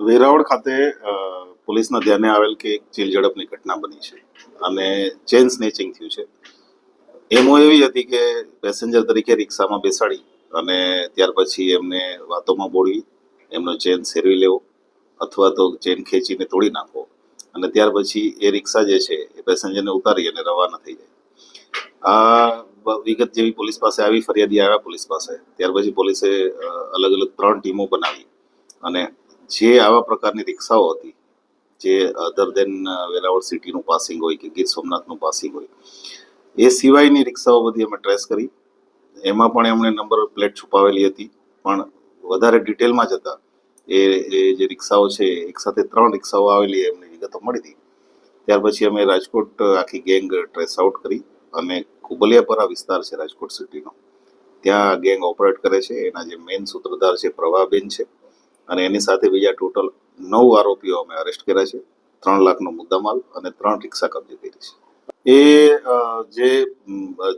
વેરાવળ ખાતે પોલીસના ધ્યાને આવેલ કે એક ચીલ ઝડપની ઘટના બની છે અને ચેન સ્નેચિંગ થયું છે. એમો એવી હતી કે પેસેન્જર તરીકે રિક્ષામાં બેસાડી અને ત્યાર પછી એમને વાતોમાં બોળવી એમનો ચેન સેરવી લેવો અથવા તો ચેન ખેંચીને તોડી નાખવો અને ત્યાર પછી એ રિક્ષા જે છે એ પેસેન્જરને ઉતારી અને રવાના થઈ જાય. આ વિગત જેવી પોલીસ પાસે આવી, ફરિયાદી આવ્યા પોલીસ પાસે. ત્યાર પછી પોલીસે અલગ અલગ ત્રણ ટીમો બનાવી અને જે આવા પ્રકારની રિક્ષાઓ હતી, જે અધર દેન વેરાવળ સિટીનું પાસિંગ હોય કે ગીર સોમનાથનું પાસિંગ હોય, એ સિવાયની રિક્ષાઓ બધી અમે ટ્રેસ કરી. એમાં પણ એમણે નંબર પ્લેટ છુપાવેલી હતી, પણ વધારે ડિટેલમાં જતા એ એ જે રિક્ષાઓ છે, એક સાથે ત્રણ રિક્ષાઓ આવેલી એમની વિગતો મળી હતી. ત્યાર પછી અમે રાજકોટ આખી ગેંગ ટ્રેસ આઉટ કરી અને કુબલિયાપરા વિસ્તાર છે રાજકોટ સિટીનો ત્યાં ગેંગ ઓપરેટ કરે છે. એના જે મેઇન સૂત્રધાર છે પ્રભાબેન છે. અને એની સાથે બીજા ટોટલ નવ આરોપીઓ અમે અરેસ્ટ કર્યા છે. ત્રણ લાખનો મુદ્દામાલ અને ત્રણ રિક્ષા કબજે કરી છે. એ જે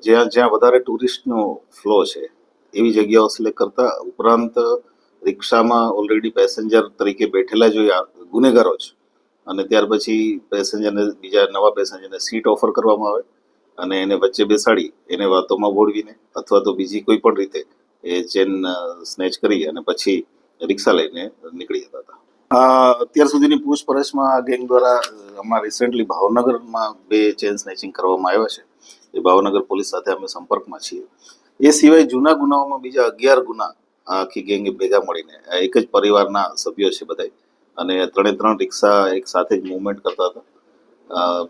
જ્યાં જ્યાં વધારે ટુરિસ્ટનો ફ્લો છે, એવી જગ્યાઓ સિલેક્ટ કરતા ઉપરાંત રિક્ષામાં ઓલરેડી પેસેન્જર તરીકે બેઠેલા જ હોય ગુનેગારો જ. અને ત્યાર પછી પેસેન્જરને બીજા નવા પેસેન્જરને સીટ ઓફર કરવામાં આવે અને એને વચ્ચે બેસાડી, એને વાતોમાં બોળવીને અથવા તો બીજી કોઈ પણ રીતે એ ચેન સ્નેચ કરી અને પછી રિક્ષા લઈને નીકળી જતા હતા. અત્યાર સુધીની પૂછપરછમાં આ ગેંગ દ્વારા હમણાં રિસેન્ટલી ભાવનગરમાં બે ચેન સ્નેચિંગ કરવામાં આવ્યા છે. એ ભાવનગર પોલીસ સાથે અમે સંપર્કમાં છીએ. એ સિવાય જૂના ગુનાઓમાં બીજા અગિયાર ગુના આખી ગેંગે ભેગા મળીને એક જ પરિવારના સભ્યો છે બધાય. અને ત્રણે ત્રણ રિક્ષા એક સાથે જ મૂવમેન્ટ કરતા હતા.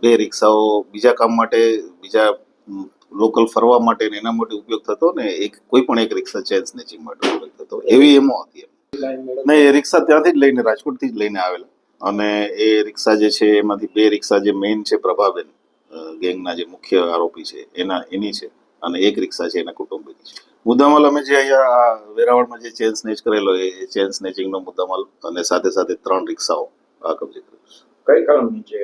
બે રિક્ષાઓ બીજા કામ માટે, બીજા લોકલ ફરવા માટે એના માટે ઉપયોગ થતો ને એક, કોઈ પણ એક રિક્ષા ચેન સ્નેચિંગ માટે ઉપયોગ થતો. એવી એમો હતી એમ. નહીં એ રિક્ષા ત્યાંથી જ લઈને રાજકોટથી જ લઈને આવેલા. અને એ રિક્ષા જે છે એમાંથી બે રિક્ષા જે મેઇન છે પ્રભાબેન ગેંગના જે મુખ્ય આરોપી છે એના એની છે અને એક રિક્ષા છે એના કુટુંબી છે. મુદ્દામાલ અમે જે અહીંયા વેરાવળમાં જે ચેન સ્નેચ કરેલો એ ચેન સ્નેચિંગનો મુદ્દામાલ અને સાથે સાથે ત્રણ રિક્ષાઓ આ કબજે કર્યો છે. કઈ કલમની છે?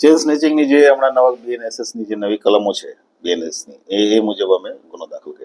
ચેન સ્નેચિંગની જે હમણાં નવા બીએનએસએસની જે નવી કલમો છે બીએનએસની એ એ મુજબ અમે ગુનો દાખલ